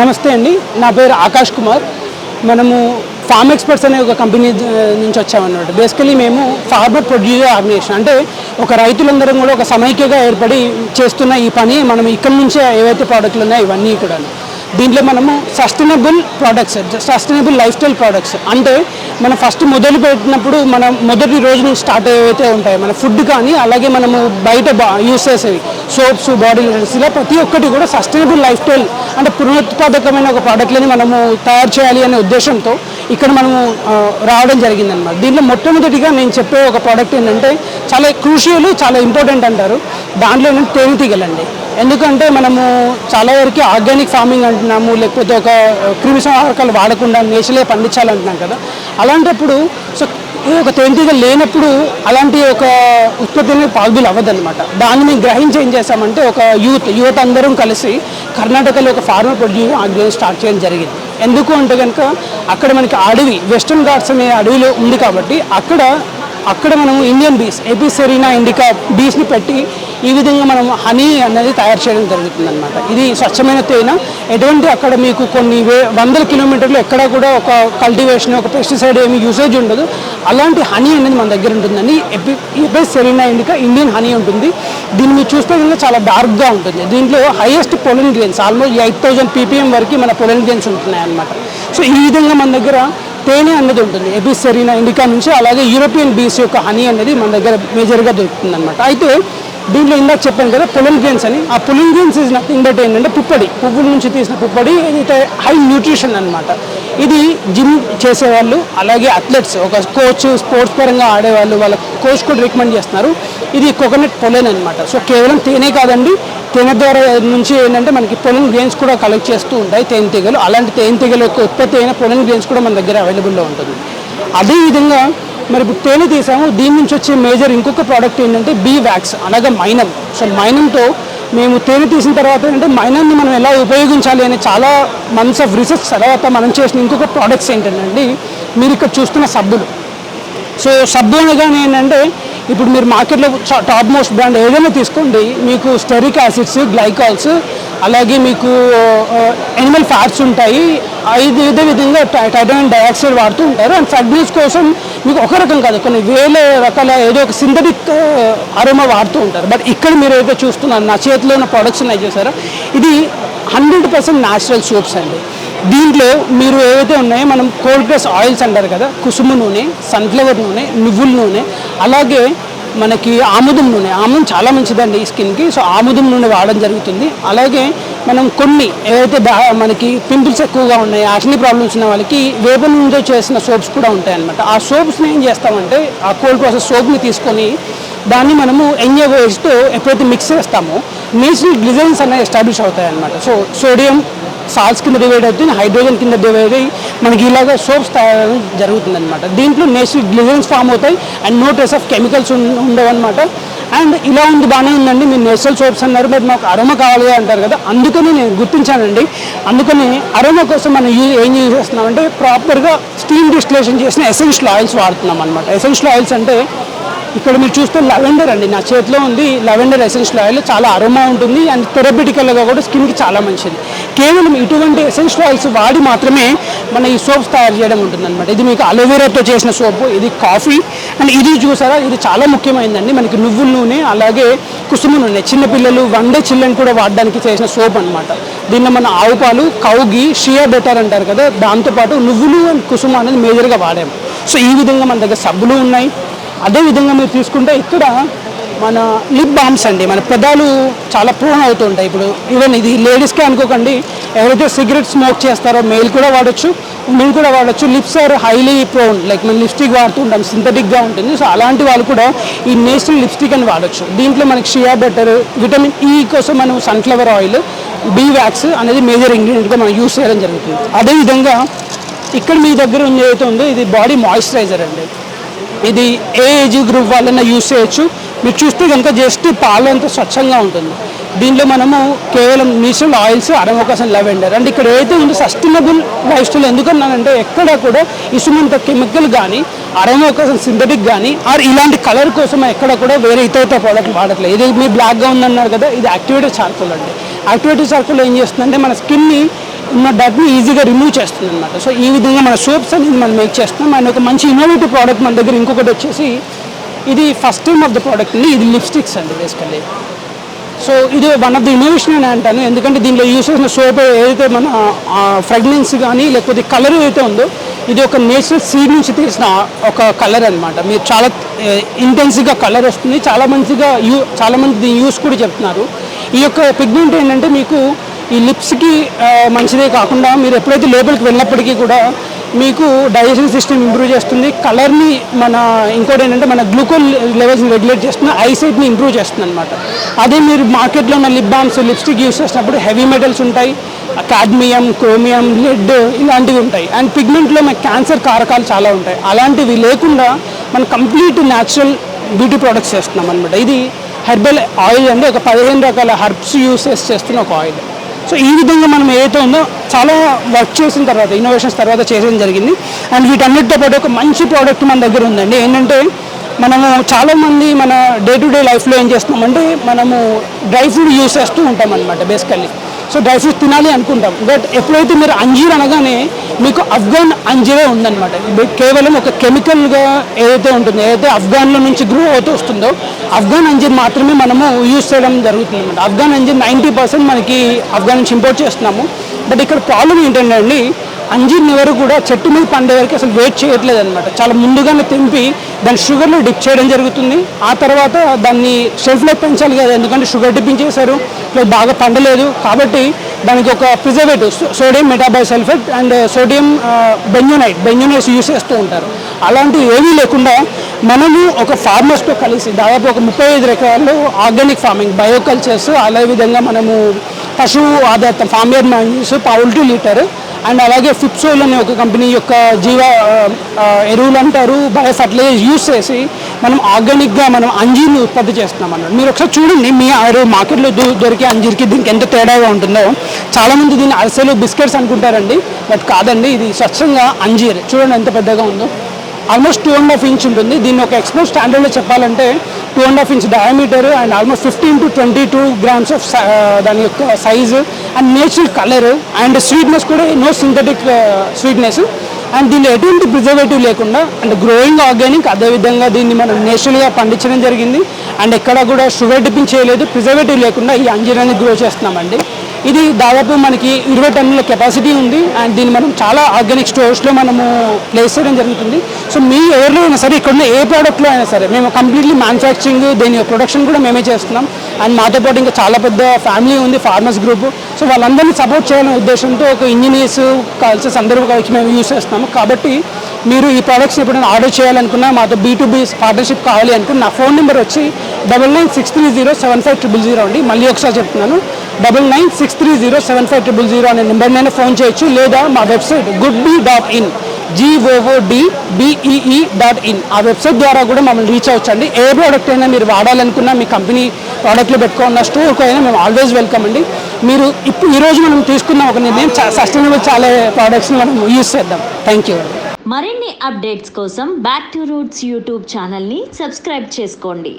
నమస్తే అండి. నా పేరు ఆకాష్ కుమార్. మనము ఫార్మ్ ఎక్స్పర్ట్స్ అనే ఒక కంపెనీ నుంచి వచ్చామన్నమాట. బేసికలీ మేము ఫార్మర్ ప్రొడ్యూసర్ ఆర్గనైజేషన్ అంటే ఒక రైతులందరం కూడా ఒక సమైక్యగా ఏర్పడి చేస్తున్న ఈ పని మనం ఇక్కడ నుంచే ఏవైతే ప్రోడక్ట్లు ఉన్నాయో ఇవన్నీ కూడా దీంట్లో మనము sustainable products sustainable lifestyle products అంటే మనం ఫస్ట్ మొదలు పెట్టినప్పుడు మనం మొదటి రోజు నుంచి స్టార్ట్ ఏవైతే ఉంటాయి. మన ఫుడ్ కానీ అలాగే మనము బయట యూస్ చేసేవి. సోప్స్ బాడీ లోషన్స్ ఇలా ప్రతి ఒక్కటి కూడా సస్టైనబుల్ లైఫ్ స్టైల్ అంటే పునరుత్పాదకమైన ఒక ప్రోడక్ట్లని మనము తయారు చేయాలి అనే ఉద్దేశంతో ఇక్కడ మనము రావడం జరిగిందనమాట దీంట్లో మొట్టమొదటిగా నేను చెప్పే ఒక ప్రోడక్ట్ ఏంటంటే చాలా క్రూషియల్ చాలా ఇంపార్టెంట్ అంటారు. దాంట్లో ఏంటంటే తేనెటీగలండి ఎందుకంటే మనము చాలా వరకు ఆర్గానిక్ ఫార్మింగ్ అంటున్నాము లేకపోతే ఒక క్రిమిసంహారకాలు వాడకుండా నేచర్లే పండించాలంటున్నాం కదా. అలాంటప్పుడు సో ఒక తేనెటీగ లేనప్పుడు అలాంటి ఒక ఉత్పత్తి పాల్గొలు అవ్వదు అవ్వదన్నమాట. దాన్ని మేము గ్రహించి ఏం చేసామంటే ఒక యూత్ యువత అందరం కలిసి కర్ణాటకలో ఒక ఫార్మర్ ప్రొడ్యూస్ ఆర్గనైజ్ స్టార్ట్ చేయడం జరిగింది. ఎందుకు అంటే కనుక అక్కడ మనకి అడవి వెస్టర్న్ ఘాట్స్ అనే అడవిలో ఉంది కాబట్టి అక్కడ అక్కడ మనం ఇండియన్ బీస్ ఏపీ సెరీనా ఇండికా బీస్ని పెట్టి ఈ విధంగా మనం హనీ అనేది తయారు చేయడం జరుగుతుంది అనమాట ఇది స్వచ్ఛమైన తేనె. ఎటువంటి అక్కడ మీకు కొన్ని వే వందల కిలోమీటర్లు ఎక్కడ కూడా ఒక కల్టివేషన్ ఒక పెస్టిసైడ్ ఏమి యూసేజ్ ఉండదు. అలాంటి హనీ అనేది మన దగ్గర ఉంటుందండి. ఎపి ఏపీ సెరీనా ఇండికా ఇండియన్ హనీ ఉంటుంది. దీన్ని మీరు చూస్తే కనుక చాలా డార్క్గా ఉంటుంది. దీంట్లో highest pollen grains almost eight thousand PPM వరకు మన పొలన్ గ్రెయిన్స్ ఉంటున్నాయి అనమాట సో ఈ విధంగా మన దగ్గర తేనె అనేది ఉంటుంది. ఎబిస్ సెరీనా ఇండికా నుంచి అలాగే యూరోపియన్ బీస్ యొక్క హనీ అనేది మన దగ్గర మేజర్గా దొరుకుతుంది అనమాట అయితే దీంట్లో ఇందాక చెప్పాను కదా పొలిన్ గ్రెయిన్స్ అని. ఆ pollen grains is nothing but ఏంటంటే పుప్పడి. పువ్వుల నుంచి తీసిన పుప్పడి ఇది హై న్యూట్రిషన్ అనమాట ఇది జిమ్ చేసేవాళ్ళు అలాగే అథ్లెట్స్ ఒక కోచ్ స్పోర్ట్స్ పరంగా ఆడేవాళ్ళు వాళ్ళ కోచ్ కూడా రికమెండ్ చేస్తున్నారు. ఇది కోకోనట్ పొలెన్ అనమాట సో కేవలం తేనే కాదండి తేనె ద్వారా నుంచి ఏంటంటే మనకి పొలన్ గ్రెయిన్స్ కూడా కలెక్ట్ చేస్తూ ఉంటాయి తేనెటీగలు అలాంటి తేనెటీగల యొక్క ఉత్పత్తి అయిన పొలన్ గ్రెయిన్స్ కూడా మన దగ్గర అవైలబుల్లో ఉంటుంది. అదేవిధంగా మరి ఇప్పుడు తేనె తీసాము దీని నుంచి వచ్చే మేజర్ ఇంకొక ప్రోడక్ట్ ఏంటంటే బీ వ్యాక్స్ అనగా మైనం. సో మైనంతో మేము తేనె తీసిన తర్వాత ఏంటంటే మైనాన్ని మనం ఎలా ఉపయోగించాలి అనే చాలా మంత్స్ ఆఫ్ రీసెర్చ్ తర్వాత మనం చేసిన ఇంకొక ప్రోడక్ట్స్ ఏంటంటే మీరు ఇక్కడ చూస్తున్న సబ్బులు. సో సబ్బు అనగానే ఏంటంటే ఇప్పుడు మీరు మార్కెట్లో టాప్ మోస్ట్ బ్రాండ్ ఏదైనా తీసుకోండి. మీకు స్టెరిక్ యాసిడ్స్ గ్లైకాల్స్ అలాగే మీకు ఎనిమల్ ఫ్యాట్స్ ఉంటాయి. ఐదు ఇదే విధంగా టై- టైటానియం డైఆక్సైడ్ వాడుతూ ఉంటారు. అండ్ ఫ్రాగ్రెన్స్ కోసం మీకు ఒక రకం కాదు కొన్ని వేల రకాల ఏదో ఒక సింథటిక్ అరోమా వాడుతూ ఉంటారు. బట్ ఇక్కడ మీరు ఏదో చూస్తున్నారు నా చేతిలో ఉన్న ప్రొడక్ట్స్ ఉన్నాయి చూసారా? ఇది హండ్రెడ్ పర్సెంట్ న్యాచురల్ సోప్స్ అండి. దీంట్లో మీరు ఏవైతే ఉన్నాయో మనం కోల్డ్ ప్రెస్ ఆయిల్స్ అంటారు కదా కుసుమ నూనె సన్ఫ్లవర్ నూనె నువ్వుల నూనె అలాగే మనకి ఆముదం నూనె. ఆముదం చాలా మంచిదండి ఈ స్కిన్కి. సో ఆముదం నూనె వాడడం జరుగుతుంది. అలాగే మనం కొన్ని ఏవైతే బాగా మనకి పింపుల్స్ ఎక్కువగా ఉన్నాయి యాక్ని ప్రాబ్లమ్స్ ఉన్న వాళ్ళకి వేప నూనెతో చేసిన సోప్స్ కూడా ఉంటాయన్నమాట. ఆ సోప్స్ని ఏం చేస్తామంటే ఆ కోల్డ్ ప్రాసెస్ సోప్ని తీసుకొని దాన్ని మనము ఎన్ఏ వేస్తో ఎప్పుడైతే మిక్స్ చేస్తామో నేచురల్ డిజైన్స్ అనేవి ఎస్టాబ్లిష్ అవుతాయి అనమాట సో సోడియం సాల్ట్స్ కింద డివైడ్ అవుతుంది హైడ్రోజన్ కింద డివైడ్ అయ్యి మనకి ఇలాగ సోప్స్ తయారు జరుగుతుంది అనమాట దీంట్లో నేచురల్ గ్లిజన్స్ ఫామ్ అవుతాయి and no trace of chemicals ఉండవు అనమాట అండ్ ఇలా ఉంది బాగానే ఉందండి మీరు నేచురల్ సోప్స్ అన్నారు బట్ మాకు అరోమా కావాలి అంటారు కదా అందుకని నేను గుర్తించానండి. అందుకని అరోమా కోసం మనం యూజ్ ఏం యూజ్ చేస్తున్నామంటే ప్రాపర్గా స్టీమ్ డిస్టిలేషన్ చేసిన ఎసెన్షియల్ ఆయిల్స్ వాడుతున్నాం అనమాట ఎసెన్షియల్ ఆయిల్స్ అంటే ఇక్కడ మీరు చూస్తే లవెండర్ అండి నా చేతిలో ఉంది లవెండర్ ఎసెన్షియల్ ఆయిల్ చాలా అరోమా ఉంటుంది అండ్ థెరపిటికల్గా కూడా స్కిన్కి చాలా మంచిది. కేవలం ఇటువంటి ఎసెన్షియల్ ఆయిల్స్ వాడి మాత్రమే మన ఈ సోప్స్ తయారు చేయడం ఉంటుందన్నమాట. ఇది మీకు అలోవెరాతో చేసిన సోపు ఇది కాఫీ అండ్ ఇది చూసారా ఇది చాలా ముఖ్యమైనదండి మనకి నువ్వుల నూనె అలాగే కుసుమ నూనె చిన్నపిల్లలు వండే చిల్లని కూడా వాడడానికి చేసిన సోప్ అనమాట దీనిలో మన ఆవు పాలు కౌగి షియా బెటర్ అంటారు కదా దాంతోపాటు నువ్వులు అండ్ కుసుమ అనేది మేజర్గా వాడాము. సో ఈ విధంగా మన దగ్గర సబ్బులు ఉన్నాయి. అదే విధంగా మీరు తీసుకుంటే ఇక్కడ మన లిప్ బామ్స్ అండి మన పెదాలు చాలా ప్రోణ్ అవుతూ ఉంటాయి. ఇప్పుడు ఈవెన్ ఇది లేడీస్కే అనుకోకండి ఎవరైతే సిగరెట్ స్మోక్ చేస్తారో మెయిల్ కూడా వాడచ్చు ఉమెన్ కూడా వాడచ్చు. Lips are highly prone like మనం లిప్స్టిక్ వాడుతుంటాం సింథటిక్గా ఉంటుంది. సో అలాంటి వాళ్ళు కూడా ఈ నేచురల్ లిప్స్టిక్ అని వాడచ్చు. దీంట్లో మనకి షియా బెటర్ విటమిన్ ఈ కోసం మనం సన్ఫ్లవర్ ఆయిల్ బీ వ్యాక్స్ అనేది మేజర్ ఇంగ్రీడియంట్గా మనం యూస్ చేయడం జరుగుతుంది. అదేవిధంగా ఇక్కడ మీ దగ్గర ఉంది ఏదైతే ఉందో ఇది బాడీ మాయిశ్చరైజర్ అండి. ఇది ఏ ఏజ్ గ్రూప్ వాళ్ళైనా యూస్ చేయొచ్చు. మీరు చూస్తే కనుక జస్ట్ పాలు అంత స్వచ్ఛంగా ఉంటుంది. దీంట్లో మనము కేవలం మిషన్ ఆయిల్స్ అరవకాశం లెవెండర్. అండ్ ఇక్కడ ఏదైతే ఉందో సస్టైనబుల్ లైఫ్ స్టైల్ ఎందుకన్నానంటే ఎక్కడ కూడా ఇసుమంత కెమికల్ కానీ అరవకాశం సింథటిక్ కానీ ఆర్ ఇలాంటి కలర్ కోసం ఎక్కడ కూడా వేరే ఇతర ఇతర ప్రోడక్ట్ వాడట్లేదు. ఇది మీ బ్లాక్గా ఉందన్నారు కదా ఇది యాక్టివేటెడ్ చార్కోల్ అండి. యాక్టివేటెడ్ చార్కోల్ ఏం చేస్తుందంటే మన స్కిన్ని ఉన్న డర్ట్ని ఈజీగా రిమూవ్ చేస్తుంది అనమాట సో ఈ విధంగా మన సోప్స్ అనేది మనం మేక్ చేస్తున్నాం. అండ్ ఒక మంచి ఇన్నోవేటివ్ ప్రోడక్ట్ మన దగ్గర ఇంకొకటి వచ్చేసి ఇది first time of the product అండి. ఇది లిప్స్టిక్స్ అండి బేసికల్లీ సో ఇది వన్ ఆఫ్ ది ఇన్నోవేషన్ అని అంటాను. ఎందుకంటే దీనిలో యూస్ చేసిన సోప్ ఏదైతే మన ఫ్రెగ్నెన్స్ కానీ లేకపోతే కలర్ ఏదైతే ఉందో ఇది ఒక నేచురల్ సీడ్ నుంచి తీసిన ఒక కలర్ అనమాట మీరు చాలా ఇంటెన్స్గా కలర్ వస్తుంది. చాలా మంచిగా యూ చాలా మంది దీని యూస్ కూడా చెప్తున్నారు. ఈ యొక్క పిగ్మెంట్ ఏంటంటే మీకు ఈ లిప్స్కి మంచిదే కాకుండా మీరు ఎప్పుడైతే లోపలికి వెళ్ళినప్పటికీ కూడా మీకు డైజెషన్ సిస్టమ్ ఇంప్రూవ్ చేస్తుంది. కలర్ని మన ఇంకోటి ఏంటంటే మన గ్లూకోజ్ లెవెల్స్ని రెగ్యులేట్ చేస్తుంది. ఐసైట్ని ఇంప్రూవ్ చేస్తుంది అనమాట అదే మీరు మార్కెట్లో ఉన్న లిప్ బామ్స్ లిప్స్టిక్ యూస్ చేసినప్పుడు హెవీ మెటల్స్ ఉంటాయి. కాడ్మియం క్రోమియం లెడ్ ఇలాంటివి ఉంటాయి. అండ్ పిగ్మెంట్లో మన క్యాన్సర్ కారకాలు చాలా ఉంటాయి. అలాంటివి లేకుండా మనం కంప్లీట్ న్యాచురల్ బ్యూటీ ప్రొడక్ట్స్ చేస్తున్నాం అనమాట ఇది హెర్బల్ ఆయిల్ అంటే ఒక పదిహేను రకాల హర్బ్స్ యూస్ చేసి చేస్తున్న ఒక ఆయిల్. సో ఈ విధంగా మనం ఏదైతే ఉందో చాలా వర్క్ చేసిన తర్వాత ఇన్నోవేషన్స్ తర్వాత చేయడం జరిగింది. అండ్ వీటన్నిటితో పాటు ఒక మంచి ప్రోడక్ట్ మన దగ్గర ఉందండి. ఏంటంటే మనము చాలామంది మన డే టు డే లైఫ్లో ఏం చేస్తున్నామంటే మనము డ్రై ఫ్రూట్ యూస్ చేస్తూ ఉంటాం అనమాట బేసికల్లీ సో డ్రై ఫ్రూట్స్ తినాలి అనుకుంటాం. బట్ ఎప్పుడైతే మీరు అంజీర్ అనగానే మీకు అఫ్ఘాన్ అంజీరే ఉందన్నమాట. కేవలం ఒక కెమికల్గా ఏదైతే ఉంటుందో ఏదైతే అఫ్ఘాన్లో నుంచి గ్రో అవుతూ వస్తుందో అఫ్ఘాన్ అంజీర్ మాత్రమే మనము యూస్ చేయడం జరుగుతుంది అనమాట అఫ్ఘాన్ అంజీర్ నైంటీ పర్సెంట్ మనకి అఫ్ఘాన్ నుంచి ఇంపోర్ట్ చేస్తున్నాము. బట్ ఇక్కడ ప్రాబ్లం ఏంటంటే అండి అంజీర్ని ఎవరు కూడా చెట్టు మీద పండే వరకు అసలు వెయిట్ చేయట్లేదు అనమాట చాలా ముందుగానే తెంపి దాన్ని షుగర్లో డిప్ చేయడం జరుగుతుంది. ఆ తర్వాత దాన్ని షెల్ఫ్లో పెంచాలి కదా ఎందుకంటే షుగర్ డిప్పింగ్ చేశారు. బాగా పండలేదు. కాబట్టి దానికి ఒక preservative sodium metabisulphate and sodium benzonite benzonites use చేస్తూ ఉంటారు. అలాంటివి ఏమీ లేకుండా మనము ఒక ఫార్మర్స్తో కలిసి దాదాపు ఒక ముప్పై ఐదు రకాలు ఆర్గానిక్ ఫార్మింగ్ బయోకల్చర్స్ అదే విధంగా మనము పశువు ఆధారిత farmyard manures poultry litter and అలాగే ఫిప్సోల్ అనే ఒక కంపెనీ యొక్క జీవ ఎరువులు అంటారు బయో ఫర్టిలైజర్ యూస్ చేసి మనం ఆర్గానిక్గా మనం అంజీర్ని ఉత్పత్తి చేస్తున్నాం అన్నమాట. మీరు ఒకసారి చూడండి మీ ఆరు మార్కెట్లో దొరికే అంజీర్కి దీనికి ఎంత తేడాగా ఉంటుందో. చాలామంది దీన్ని అరిసెలు బిస్కెట్స్ అనుకుంటారండి బట్ కాదండి ఇది స్వచ్ఛంగా అంజీర్. చూడండి ఎంత పెద్దగా ఉందో. Almost two and half inch ఉంటుంది. దీన్ని ఒక ఎక్స్పోర్ట్ స్టాండర్డ్లో చెప్పాలంటే two and half inch diameter and almost fifteen to twenty two grams of దాని యొక్క size and natural colour and sweetness కూడా నో సింథటిక్ స్వీట్నెస్ అండ్ దీనిలో ఎటువంటి ప్రిజర్వేటివ్ లేకుండా అండ్ గ్రోయింగ్ ఆర్గానిక్ అదేవిధంగా దీన్ని మనం నేచురల్గా పండించడం జరిగింది. అండ్ ఎక్కడ కూడా షుగర్ డిపింగ్ చేయలేదు. ప్రిజర్వేటివ్ లేకుండా ఈ అంజీరాన్ని గ్రో చేస్తున్నామండి. ఇది దాదాపు మనకి ఇరవై టన్నుల కెపాసిటీ ఉంది అండ్ దీన్ని మనం చాలా ఆర్గానిక్ స్టోర్స్లో మనము ప్లేస్ చేయడం జరుగుతుంది. సో మీ ఎవరిలో అయినా సరే ఇక్కడ ఉన్న ఏ ప్రోడక్ట్లో అయినా సరే మేము కంప్లీట్లీ మ్యానుఫ్యాక్చరింగ్ దీని ప్రొడక్షన్ కూడా మేమే చేస్తున్నాం. అండ్ మాతో పాటు ఇంకా చాలా పెద్ద ఫ్యామిలీ ఉంది ఫార్మర్స్ గ్రూప్ సో వాళ్ళందరినీ సపోర్ట్ చేయాలనే ఉద్దేశంతో ఒక ఇంజనీర్స్ కల్చర్స్ అందరూ కలిసి మేము యూస్ చేస్తున్నాము. కాబట్టి మీరు ఈ ప్రోడక్ట్స్ ఎప్పుడైనా ఆర్డర్ చేయాలనుకున్నా మాతో బీ టు బీ పార్ట్నర్షిప్ కావాలి అనుకున్న నా ఫోన్ నెంబర్ వచ్చి double nine six three zero seven five triple zero అండి. మళ్ళీ ఒకసారి చెప్తున్నాను. Double nine six three zero seven five triple zero అనే నెంబర్నైనా ఫోన్ చేయొచ్చు లేదా మా website good bee dot in G O O D B E E dot in ఆ వెబ్సైట్ ద్వారా కూడా మమ్మల్ని రీచ్ అవ్వచ్చండి. ఏ ప్రోడక్ట్ అయినా మీరు వాడాలనుకున్నా మీ కంపెనీ ప్రోడక్ట్లు పెట్టుకున్న స్టోర్కి అయినా మేము ఆల్వేస్ వెల్కమ్ అండి. మీరు ఇప్పుడు ఈరోజు మనం తీసుకున్న ఒక నిర్ణయం సస్టైనబుల్ చాలా ప్రోడక్ట్స్ని మనం యూజ్ చేద్దాం. థ్యాంక్ యూ మరిన్ని అప్డేట్స్ కోసం బ్యాక్ టు రూట్స్ యూట్యూబ్ ఛానల్ని సబ్స్క్రైబ్ చేసుకోండి.